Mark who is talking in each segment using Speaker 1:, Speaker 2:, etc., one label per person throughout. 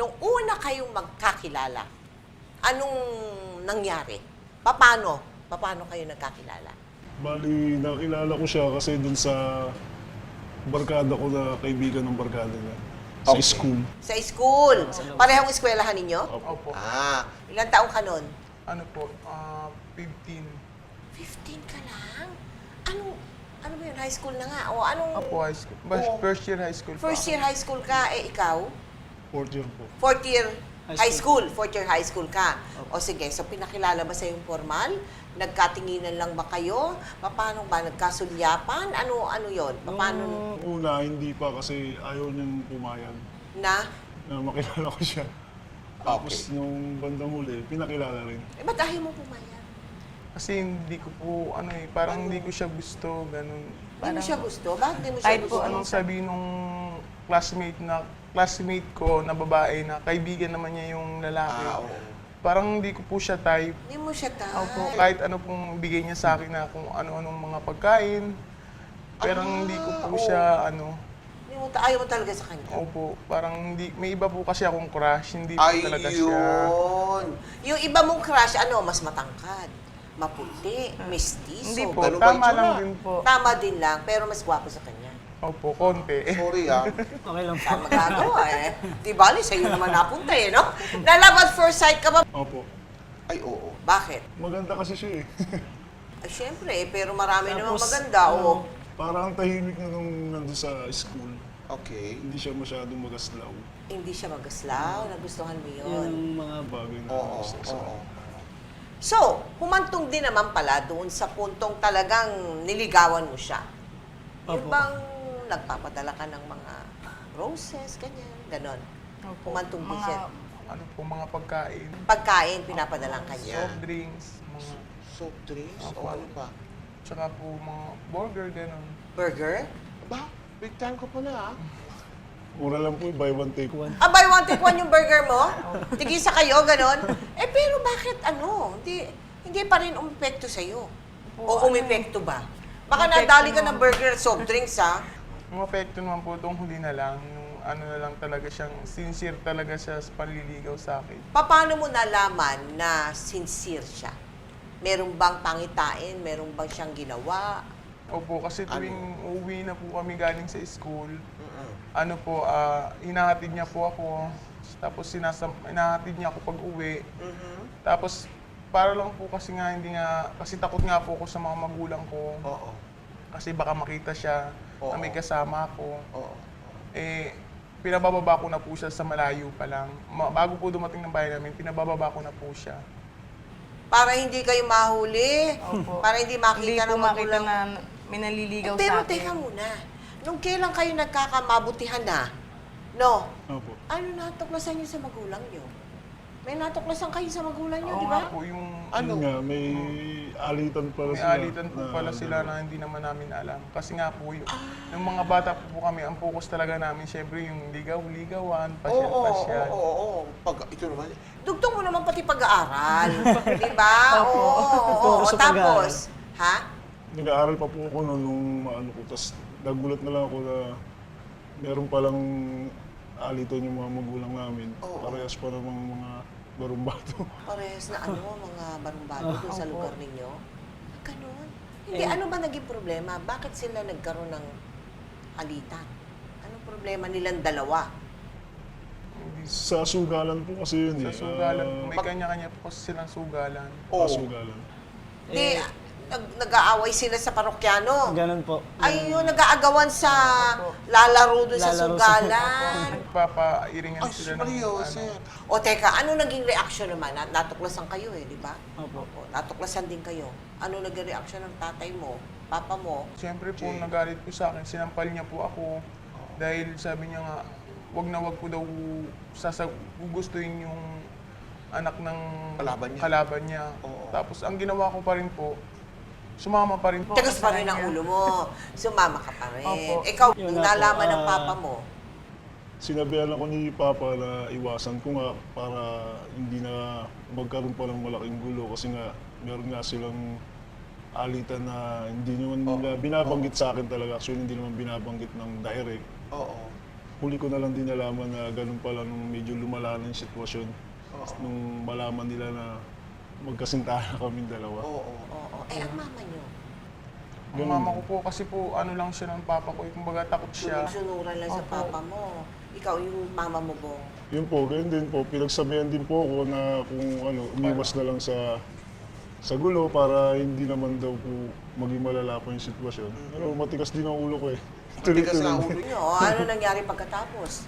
Speaker 1: nung una kayong magkakilala, anong nangyari? Paano? Paano kayo nagkakilala?
Speaker 2: Bali, nakilala ko siya kasi dun sa barkada ko na kaibigan ng barkada niya. Sa
Speaker 3: Okay.
Speaker 2: school.
Speaker 1: Sa school. Parehong eskwelahan ninyo?
Speaker 4: Opo.
Speaker 1: Ah, ilang taong ka nun?
Speaker 4: Ano po, ah, 15.
Speaker 1: 15 ka lang? Anong, ano ba yun? High school na nga? O anong...
Speaker 4: Opo, high school. Bas,
Speaker 1: Oo.
Speaker 4: First year high school pa
Speaker 1: First year high school ka, eh ikaw?
Speaker 2: Fourth year po.
Speaker 1: Fourth year high
Speaker 5: High
Speaker 1: school. Fourth year high school ka. O sige, so pinakilala ba sa yung formal? Nagkatinginan lang ba kayo? Paano ba? Nagkasulyapan? Ano, ano yon? Paano
Speaker 2: Nung una, hindi pa kasi ayaw niyang pumayag
Speaker 1: na?
Speaker 2: na makilala ko siya. Tapos nung bandang huli, pinakilala rin.
Speaker 1: Eh, ba't ayaw mo pumayag?
Speaker 4: Kasi hindi ko po, ano eh, parang hindi ko siya gusto, ganun.
Speaker 1: Hindi mo siya gusto? Bakit hindi mo siya
Speaker 5: Kahit
Speaker 1: gusto?
Speaker 5: po
Speaker 4: Anong sabi nung classmate na classmate ko na babae na kaibigan naman niya yung lalaki.
Speaker 3: Ah, oo.
Speaker 4: Parang hindi ko po siya type.
Speaker 1: Hindi mo siya ta.
Speaker 4: Opo, kahit ano pong bigay niya sa akin na kung ano-anong mga pagkain. Pero hindi ko po
Speaker 1: oo.
Speaker 4: siya ano.
Speaker 1: Hindi mo ta- ayaw mo talaga sa kanya.
Speaker 4: Opo, parang hindi may iba po kasi akong crush, hindi po talaga siya.
Speaker 3: Ayun.
Speaker 1: Yung iba mong crush, ano, mas matangkad, maputi, mestizo.
Speaker 4: Hindi po,
Speaker 3: Ganun ba
Speaker 4: tama
Speaker 3: itsura?
Speaker 4: lang din po.
Speaker 1: Tama din lang, pero mas gwapo sa kanya.
Speaker 4: Opo, konti.
Speaker 3: Sorry ah.
Speaker 5: Okay lang po.
Speaker 1: Magagawa eh? Di ba, sa'yo naman napunta eh, no? Nalab at first sight ka ba?
Speaker 2: Opo.
Speaker 3: Ay, oo.
Speaker 1: Bakit?
Speaker 2: Maganda kasi siya eh.
Speaker 1: Ay, syempre eh, pero marami
Speaker 5: Tapos,
Speaker 1: maganda, oh.
Speaker 2: Parang ang tahimik na nung nandun sa school.
Speaker 3: Okay.
Speaker 2: Hindi siya masyadong magaslaw.
Speaker 1: Hindi siya magaslaw, nagustuhan mo yun.
Speaker 5: ang mga
Speaker 2: Bagay na
Speaker 3: Oo,
Speaker 2: gusto ko sa
Speaker 3: oo.
Speaker 1: So, humantong din naman pala doon sa puntong talagang niligawan mo siya. Yung
Speaker 5: Opo.
Speaker 1: bang nagpapadala ka ng mga roses, ganyan, ganon.
Speaker 4: Opo,
Speaker 1: siya.
Speaker 4: mga, ano po, mga pagkain.
Speaker 1: Pagkain, pinapadalang kanya.
Speaker 4: Soft drinks, mga,
Speaker 3: Soft drinks?
Speaker 4: Opo.
Speaker 3: O ano pa?
Speaker 4: tsaka po mga burger, ganun.
Speaker 1: Burger?
Speaker 3: Ba? Big time ka pala ah.
Speaker 2: Mura lang po, buy one take one.
Speaker 1: Ah, buy one, take one yung burger mo? Tigisa kayo, ganon? Eh, pero bakit ano? Hindi, hindi pa rin umepekto sa'yo. O umepekto ba? Baka nadali ka ng burger at soft drinks, ha?
Speaker 4: Yung apekto naman po itong huli na lang, yung ano na lang talaga siyang, sincere talaga siya sa panliligaw sa akin.
Speaker 1: Paano mo nalaman na sincere siya? Meron bang pangitain? Meron bang siyang ginawa?
Speaker 4: Opo, kasi tuwing uuwi na po kami galing sa school, ano po, ah, hinahatid niya po ako, tapos sinasam, hinahatid niya ako pag uwi.
Speaker 1: Mm-hmm.
Speaker 4: Tapos, para lang po kasi nga, hindi nga, kasi takot nga po ako sa mga magulang ko.
Speaker 3: Oo.
Speaker 4: Kasi baka makita siya
Speaker 3: Oo.
Speaker 4: na may kasama ako.
Speaker 3: Oo.
Speaker 4: Eh, pinabababa ko na po siya sa malayo pa lang. Ma- bago po dumating ng bahay namin, pinabababa ko na po siya.
Speaker 1: Para hindi kayo mahuli?
Speaker 5: Opo.
Speaker 1: Para hindi makita
Speaker 5: Hindi
Speaker 1: ng
Speaker 5: makita
Speaker 1: magulang?
Speaker 5: na may naliligaw
Speaker 1: Eh, pero
Speaker 5: sa akin.
Speaker 1: teka muna. Nung kailan kayo nagkakamabutihan na? No?
Speaker 2: Opo.
Speaker 1: Ano natuklasan niyo sa magulang niyo? May natuklasan kayo sa magulang niyo,
Speaker 4: Oo
Speaker 1: di
Speaker 4: nga
Speaker 1: ba?
Speaker 4: po, yung
Speaker 3: Ano?
Speaker 2: Yun nga, may alitan pala
Speaker 4: may
Speaker 2: sila.
Speaker 4: alitan po
Speaker 2: na-
Speaker 4: pala sila na hindi naman namin alam. Kasi nga po, yung, yung mga bata po, po kami, ang focus talaga namin, syempre yung ligaw-ligawan,
Speaker 3: Oo, oo,
Speaker 4: pasyal-pasyal.
Speaker 3: oo, oo. Pag, ito naman,
Speaker 1: Dugtong mo naman pati pag-aaral. di ba? Oo, oo, oo.
Speaker 5: Focus sa
Speaker 1: Tapos, ha?
Speaker 2: Nag-aaral pa po ako noon nung ano ko. Tapos nagulat na lang ako na meron palang alitan yung mga magulang namin.
Speaker 1: Oo.
Speaker 2: Parehas pa namang mga barumbato.
Speaker 1: Parehas na ano, mga barumbado doon sa lugar ninyo. Ganon. Hindi,
Speaker 5: Eh.
Speaker 1: ano ba naging problema? Bakit sila nagkaroon ng alitan? Anong problema nilang dalawa?
Speaker 4: Hindi-
Speaker 2: Sa sugalan po kasi yun
Speaker 4: Sa
Speaker 2: eh.
Speaker 4: sugalan,
Speaker 2: Ah,
Speaker 4: may kanya-kanya po kasi silang sugalan.
Speaker 3: Oo.
Speaker 2: Pasugalan.
Speaker 1: Di,
Speaker 5: Eh.
Speaker 1: Nag, nag-aaway sila sa parokyano.
Speaker 5: Ganun po.
Speaker 1: Ay, yun, nag-aagawan sa lalaro doon sa
Speaker 5: Lalaro sa-
Speaker 1: sugalan.
Speaker 4: Nagpapairingan
Speaker 3: ay,
Speaker 4: sila ng
Speaker 3: seryoso.
Speaker 4: ano.
Speaker 1: O teka, ano naging reaksyon naman? Nat- Natuklasan kayo eh, di ba?
Speaker 5: Opo.
Speaker 1: O, natuklasan din kayo. Ano naging reaksyon ng tatay mo, papa mo?
Speaker 4: Siyempre po,
Speaker 3: Jay.
Speaker 4: nagalit po sa akin. Sinampal niya po ako. Dahil sabi niya nga, wag na wag ko daw sasag gustuhin yung anak ng
Speaker 3: Kalaban niya.
Speaker 4: kalaban niya.
Speaker 3: Oo.
Speaker 4: Tapos ang ginawa ko pa rin po, sumama pa rin po.
Speaker 1: Tigas
Speaker 5: sa
Speaker 1: pa rin ang ulo mo. Sumama ka pa rin.
Speaker 4: Opo.
Speaker 1: Ikaw,
Speaker 5: Yun
Speaker 1: nung
Speaker 5: nga po,
Speaker 1: nalaman ng
Speaker 5: ah,
Speaker 1: papa mo,
Speaker 2: Sinabihan ako ni Papa na iwasan ko nga para hindi na magkaroon pa ng malaking gulo kasi nga meron nga silang alitan na hindi naman nila binabanggit sa akin talaga. Actually, hindi naman binabanggit ng direct.
Speaker 3: Oo.
Speaker 2: huli ko na lang din nalaman na ganun pala nung medyo lumala na yung sitwasyon. Nung malaman nila na magkasintahan kami dalawa.
Speaker 3: Oo. oo.
Speaker 1: Oo. Eh, ang mama nyo,
Speaker 4: Ang mama ko po kasi po ano lang siya ng papa ko, eh, kumbaga takot siya.
Speaker 1: sunod-sunuran lang sa
Speaker 4: Opo.
Speaker 1: papa mo. Ikaw yung mama mo, Bong.
Speaker 2: Yun po, ganyan din po. Pinagsabihan din po ako na kung ano, umiwas na lang sa sa gulo para hindi naman daw po maging malala pa yung sitwasyon. Pero matigas din ang ulo ko eh.
Speaker 3: Matigas na ulo
Speaker 1: Nyo, ano nangyari pagkatapos?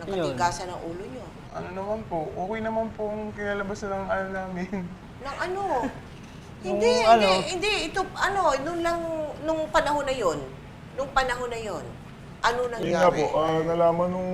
Speaker 1: Nakatigasan ang ulo nyo.
Speaker 4: Ano naman po, okay naman po ang kinalabasan ng ano namin.
Speaker 1: Nang ano? Hindi,
Speaker 5: Nung
Speaker 1: hindi,
Speaker 5: ano?
Speaker 1: hindi. Ito, ano, nung lang, nung panahon na yon, nung panahon na yon, ano
Speaker 2: Yun
Speaker 1: nangyari?
Speaker 2: nga po, ah, nalaman nung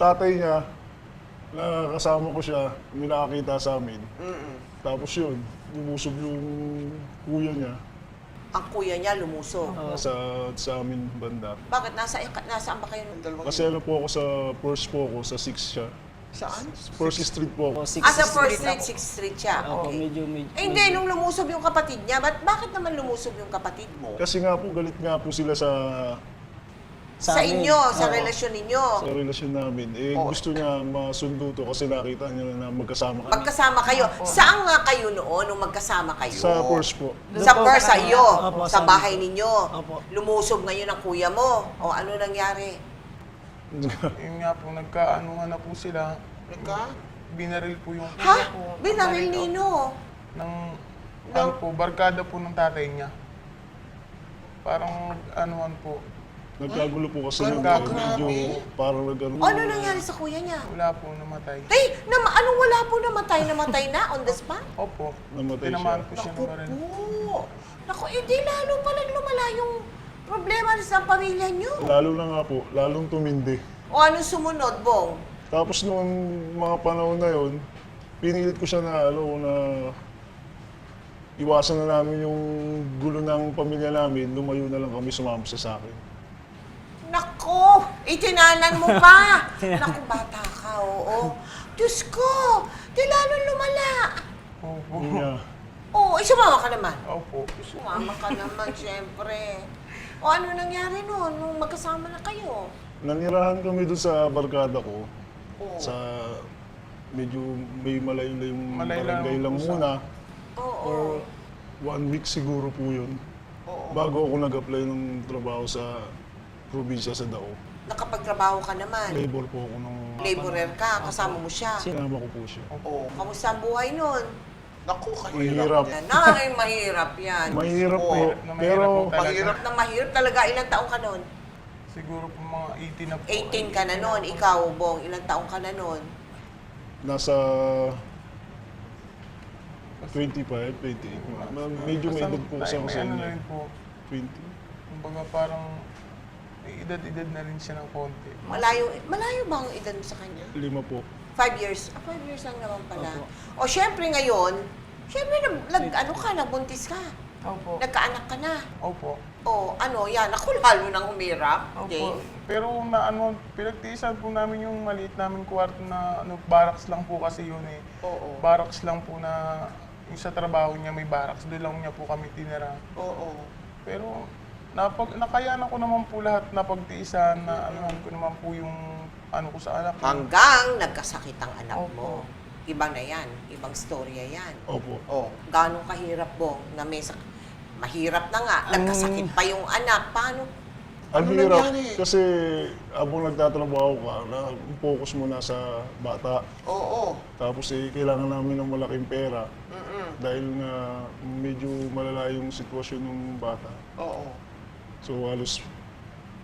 Speaker 2: tatay niya na kasama ko siya, may nakakita sa amin. Tapos yun, lumusob yung kuya niya
Speaker 1: Ang kuya niya lumusog.
Speaker 2: sa sa amin banda.
Speaker 1: Bakit? Nasa, nasaan ba kayo?
Speaker 3: Ang dalawang
Speaker 2: Kasi ano po ako sa first po ako, sa 6 siya.
Speaker 3: Saan?
Speaker 2: First street po ako.
Speaker 5: O, six
Speaker 1: Ah, sa First
Speaker 5: street
Speaker 1: Street, 6th Street siya.
Speaker 5: Opo,
Speaker 1: Okay.
Speaker 5: medyo, medyo.
Speaker 1: Eh, hindi, nung lumusob yung kapatid niya, ba't, bakit naman lumusob yung kapatid mo?
Speaker 2: Kasi nga po, galit nga po sila sa
Speaker 1: Sa,
Speaker 5: amin.
Speaker 1: inyo, sa
Speaker 5: Oo.
Speaker 1: relasyon ninyo.
Speaker 2: sa relasyon namin. Eh,
Speaker 1: Oh.
Speaker 2: gusto niya masundo to kasi nakita niya na magkasama kami.
Speaker 1: Magkasama kayo. Saan nga kayo noon nung magkasama kayo?
Speaker 2: Sa first po.
Speaker 1: Sa
Speaker 5: Doon po
Speaker 1: sa
Speaker 5: sa-
Speaker 1: iyo,
Speaker 5: Opo,
Speaker 1: sa
Speaker 5: sa-
Speaker 1: bahay ninyo.
Speaker 5: Opo.
Speaker 1: Lumusob ngayon ang kuya mo. O ano nangyari?
Speaker 4: Yun nga po, nagkaanuhan na po sila.
Speaker 3: Nagka?
Speaker 4: Binaril po yung
Speaker 1: Ha? Binaril nino.
Speaker 4: Ng, ano po, barkada po ng tatay niya. Parang anuhan po,
Speaker 2: Nagkagulo po kasi
Speaker 3: ba?
Speaker 2: medyo
Speaker 3: Grabe.
Speaker 2: parang nagkaroon.
Speaker 1: Ano nangyari sa kuya niya?
Speaker 4: wala po namatay.
Speaker 1: Tay, na, anong wala po namatay? Namatay na on the spot?
Speaker 4: Opo,
Speaker 2: Namatay
Speaker 4: tinamaan
Speaker 2: siya.
Speaker 4: po siya ng
Speaker 1: Naku
Speaker 4: baril.
Speaker 1: po. Naku, edi lalo palang lumala yung problema sa pamilya niyo.
Speaker 2: Lalo na nga po, lalong tumindi.
Speaker 1: O ano sumunod, Bong?
Speaker 2: Tapos noong mga panahon na yon, pinilit ko siya na ano na iwasan na namin yung gulo ng pamilya namin, lumayo na lang kami sumama siya sa akin.
Speaker 1: Itinanan mo pa. Naku, bata ka, oo. Diyos ko, di lalo lumala.
Speaker 4: Opo.
Speaker 2: Nga.
Speaker 1: Oo, eh, sumama ka naman.
Speaker 4: Opo.
Speaker 1: Sumama ka naman, siyempre. O ano nangyari noon nung magkasama na kayo?
Speaker 2: Nanirahan kami doon sa barkada ko. Sa medyo may malayo-layong
Speaker 4: Malayo lang
Speaker 2: barangay lang
Speaker 4: po sa-
Speaker 2: muna.
Speaker 1: Oo.
Speaker 2: One week siguro po yun. Bago ako nag-apply ng trabaho sa probinsya sa Dao.
Speaker 1: Nakapagtrabaho ka naman.
Speaker 2: Labor po ako ng...
Speaker 1: Laborer ka, kasama mo siya.
Speaker 2: Sinama ko po siya.
Speaker 3: Oo.
Speaker 1: Kamusta ang buhay noon?
Speaker 3: Naku,
Speaker 2: Mahirap.
Speaker 3: kahirap.
Speaker 1: Yan, Ay, mahirap yan.
Speaker 2: Mahirap
Speaker 3: Oo,
Speaker 2: po.
Speaker 4: na mahirap
Speaker 2: Pero
Speaker 4: po talaga.
Speaker 3: Mahirap.
Speaker 1: Na mahirap talaga. Ilang taong ka noon?
Speaker 4: Siguro po mga 18 na po.
Speaker 1: 18 ka na noon. Ikaw, Bong, ilang taong ka na noon?
Speaker 2: nasa 25, 28. Ma- Medyo may edad po kasi ako
Speaker 4: May
Speaker 2: sa
Speaker 4: ano na
Speaker 2: inyo.
Speaker 4: rin po.
Speaker 2: 20.
Speaker 4: Kumbaga parang edad-edad na rin siya ng konti.
Speaker 1: Malayo, malayo ba ang edad mo sa kanya?
Speaker 2: Lima po.
Speaker 1: Five years. Ah, five years lang naman pala. O, syempre ngayon, syempre, nag, nag, ano ka, nagbuntis ka.
Speaker 4: Opo.
Speaker 1: Nagkaanak ka na.
Speaker 4: Opo.
Speaker 1: O, ano, yan. Ako lalo nang umirap,
Speaker 4: Opo.
Speaker 1: Jane.
Speaker 4: Pero na ano, pinagtiisan po namin yung maliit namin kwarto na ano, barracks lang po kasi yun eh.
Speaker 3: Oo.
Speaker 4: Barracks lang po na yung sa trabaho niya may barracks. Doon lang niya po kami tinira.
Speaker 3: Oo.
Speaker 4: Pero napag, nakayanan ko naman po lahat na pagtiisan na ano ko naman po yung ano ko sa anak ko.
Speaker 1: Hanggang nagkasakit ang anak mo. Iba na yan. Ibang storya yan.
Speaker 2: Opo.
Speaker 3: Oo.
Speaker 1: Gano'ng kahirap, Bong, na may sak- Mahirap na nga. Nagkasakit pa yung anak. Paano?
Speaker 2: Ang
Speaker 3: Ano
Speaker 2: hirap
Speaker 3: nangyari?
Speaker 2: kasi habang nagtatrabaho ka, na focus mo na sa bata.
Speaker 3: Oo.
Speaker 2: Tapos eh, kailangan namin ng malaking pera. Dahil nga medyo malala yung sitwasyon ng bata.
Speaker 3: Oo.
Speaker 2: So halos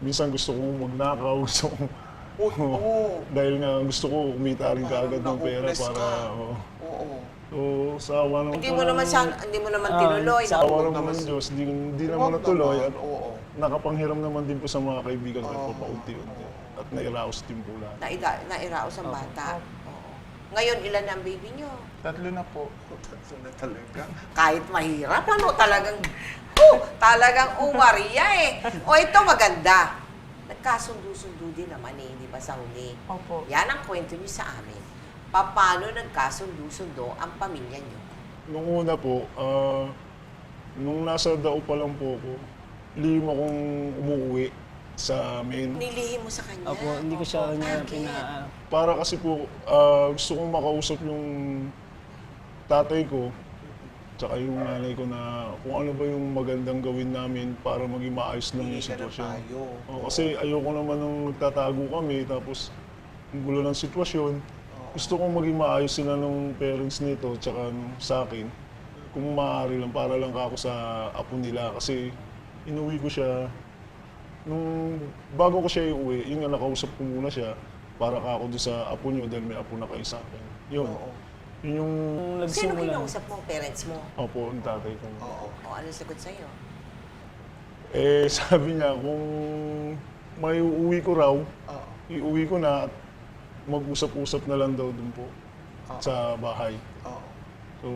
Speaker 2: minsan gusto kong magnakaw, gusto kong
Speaker 3: Uy, oo.
Speaker 2: dahil nga gusto ko kumita rin
Speaker 3: Parang
Speaker 2: kaagad ng pera
Speaker 3: na-hopeless
Speaker 2: para
Speaker 3: ka.
Speaker 2: oo.
Speaker 3: Oo.
Speaker 2: So sa awa ng
Speaker 1: Hindi mo naman sana, hindi mo naman
Speaker 5: Ah,
Speaker 1: tinuloy.
Speaker 2: sa awa
Speaker 3: Huwag
Speaker 2: ng
Speaker 3: naman.
Speaker 2: Diyos, di, di
Speaker 3: Huwag
Speaker 2: naman natuloy
Speaker 3: naman.
Speaker 2: at
Speaker 3: Oo.
Speaker 2: nakapanghiram naman din po sa mga kaibigan ko
Speaker 3: Oo.
Speaker 2: po paunti-unti. At nairaos din po lahat.
Speaker 1: Naida, nairaos ang bata. Oo. Ngayon, ilan ang baby nyo?
Speaker 4: Tatlo na po.
Speaker 3: Tatlo na talaga.
Speaker 1: Kahit mahirap, ano, talagang, oh, talagang uwariya eh. O ito maganda. Nagkasundo-sundo din naman eh, di ba sa huli?
Speaker 4: Opo.
Speaker 1: Yan ang kwento niyo sa amin. Paano nagkasundo-sundo ang pamilya niyo?
Speaker 2: Nung una po, ah, nung nasa dao pa lang po ako, lihim akong umuwi. sa amin.
Speaker 1: Nilihim mo sa kanya.
Speaker 5: Opo, hindi ko siya niya
Speaker 1: Bakit?
Speaker 5: pina...
Speaker 2: Para kasi po, ah, gusto kong makausap yung tatay ko, tsaka yung nanay ko na kung ano ba yung magandang gawin namin para maging maayos lang yung
Speaker 3: Hindi ka na
Speaker 2: sitwasyon.
Speaker 3: tayo.
Speaker 2: Oo, kasi ayoko naman nung nagtatago kami, tapos ang gulo ng sitwasyon. Gusto kong maging maayos sila ng parents nito, tsaka nung sa akin. Kung maaari lang, para lang ako sa apo nila. Kasi inuwi ko siya, nung bago ko siya iuwi, yun nga nakausap ko muna siya, para ka ako doon sa apo niyo dahil may apo na kayo sa akin. Yun.
Speaker 3: Oo.
Speaker 2: Yun yung,
Speaker 5: Nung
Speaker 1: Sino
Speaker 5: nagsimula,
Speaker 1: kinausap mo? Parents mo?
Speaker 2: opo, yung tatay ko.
Speaker 3: Oo.
Speaker 1: O ano sagot sa'yo?
Speaker 2: Eh, sabi niya, kung may uuwi ko raw,
Speaker 3: Oo.
Speaker 2: iuwi ko na at mag-usap-usap na lang daw dun po sa bahay.
Speaker 3: Oo.
Speaker 2: So,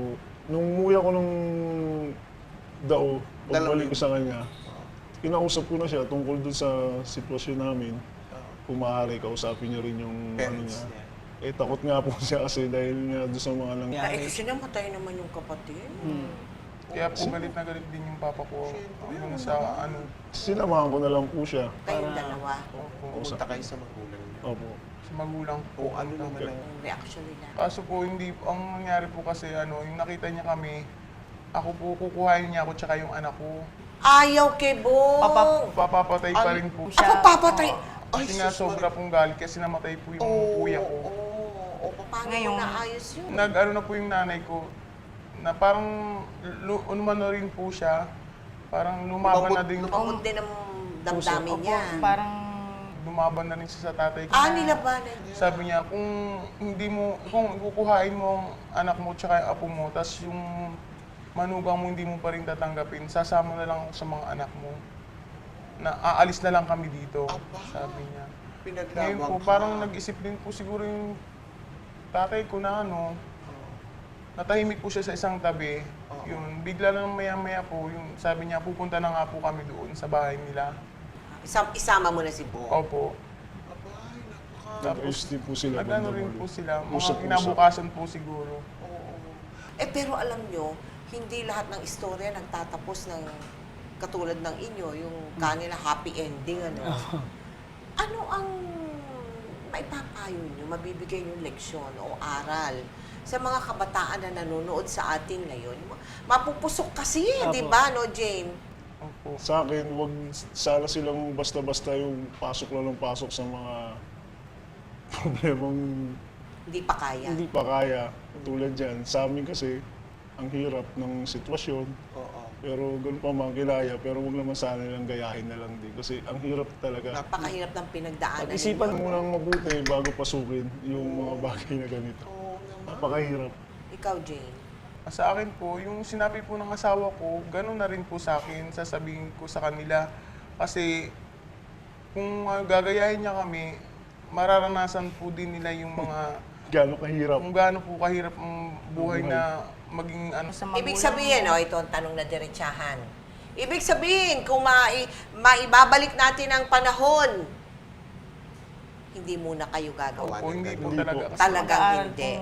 Speaker 2: nung umuwi ako nung dao, pagbalik ko sa kanya, kinausap ko na siya tungkol dun sa sitwasyon namin.
Speaker 3: Oo.
Speaker 2: Kung maaari, kausapin niya rin yung ano
Speaker 3: Parents
Speaker 2: niya.
Speaker 3: niya.
Speaker 2: Eh, takot nga po siya kasi dahil nga doon sa mga nang...
Speaker 5: Yeah.
Speaker 1: Eh, kasi namatay naman yung kapatid.
Speaker 5: Hmm.
Speaker 4: Kaya po galit na galit din yung papa ko. Yung sa ano,
Speaker 2: Sinamahan ko na lang po siya.
Speaker 1: Kayong dalawa.
Speaker 4: opo,
Speaker 3: Pumunta kayo sa magulang niyo.
Speaker 2: Opo.
Speaker 4: sa magulang po.
Speaker 3: O ano naman ang...
Speaker 1: Yung reaction nila.
Speaker 4: Kaso po, hindi, ang nangyari po kasi ano, yung nakita niya kami, ako po kukuhain niya ako tsaka yung anak ko.
Speaker 1: Ayaw kay Bong!
Speaker 5: Papa-
Speaker 4: Papapatay pa rin po
Speaker 1: Ako
Speaker 5: siya.
Speaker 1: papatay.
Speaker 4: Kasi nga
Speaker 3: sus,
Speaker 4: sobra pong galit kasi namatay po yung
Speaker 3: Oo.
Speaker 4: kuya ko.
Speaker 1: Oo. O, paano
Speaker 5: Ngayon,
Speaker 1: mo naayos yun?
Speaker 4: Nag ano na po yung nanay ko, na parang lu- umano rin po siya, parang lumaban na din,
Speaker 1: Lumamot din ang damdamin niya.
Speaker 5: parang...
Speaker 4: lumaban na rin siya sa tatay ko.
Speaker 1: Ah,
Speaker 4: na-
Speaker 1: nilabanan niya.
Speaker 4: Sabi niya, kung hindi mo, kung kukuhain mo ang anak mo tsaka yung apo mo, tas yung manugang mo hindi mo pa rin tatanggapin, sasama na lang ako sa mga anak mo. Na aalis na lang kami dito,
Speaker 3: Aba.
Speaker 4: sabi niya. Ngayon
Speaker 3: Pinaglaban
Speaker 4: po,
Speaker 3: ka.
Speaker 4: parang nag-isip din po siguro yung tatay ko na ano, natahimik po siya sa isang tabi. Yun, bigla lang maya-maya po, yung sabi niya, pupunta na nga po kami doon sa bahay nila.
Speaker 1: Isam, isama mo na si Bong.
Speaker 4: Opo.
Speaker 3: Abay, napaka...
Speaker 2: Nag-ayos din po sila.
Speaker 4: Nagano rin po sila, mga
Speaker 2: Usap-usap.
Speaker 4: kinabukasan po siguro.
Speaker 3: Oo.
Speaker 1: Eh pero alam nyo, hindi lahat ng istorya nagtatapos ng katulad ng inyo, yung kanila happy ending, ano. ano ang maipapayo nyo, mabibigay nyo leksyon o aral sa mga kabataan na nanonood sa atin ngayon? Mapupusok kasi,
Speaker 5: Apo.
Speaker 1: di ba, no, Jane?
Speaker 4: Opo.
Speaker 2: Sa akin, wag sana silang basta-basta yung pasok lang ng pasok sa mga problemang
Speaker 1: Hindi pa kaya.
Speaker 2: hindi pa kaya. Tulad dyan, sa amin kasi, ang hirap ng sitwasyon.
Speaker 3: Oo.
Speaker 2: Pero ganun pa man kinaya, pero wag naman sana nilang gayahin na lang din. Kasi ang hirap talaga.
Speaker 1: Napakahirap ng pinagdaanan
Speaker 2: Pag-isipan mo nang mabuti bago pasukin yung mga bagay na ganito.
Speaker 3: Oo naman.
Speaker 2: Napakahirap.
Speaker 1: Ikaw, Jane.
Speaker 4: Sa akin po, yung sinabi po ng asawa ko, ganun na rin po sa akin, sasabihin ko sa kanila. Kasi kung uh, gagayahin niya kami, mararanasan po din nila yung mga,
Speaker 2: Gano'ng kahirap.
Speaker 4: kung gaano po kahirap ang buhay na maging ano.
Speaker 5: Sa
Speaker 1: Ibig
Speaker 5: magulang
Speaker 1: sabihin,
Speaker 5: mo.
Speaker 1: oh, ito ang tanong na diretsahan. Ibig sabihin, kung mai, maibabalik natin ang panahon, hindi muna kayo gagawa.
Speaker 4: Opo, hindi po talaga.
Speaker 1: Talagang hindi.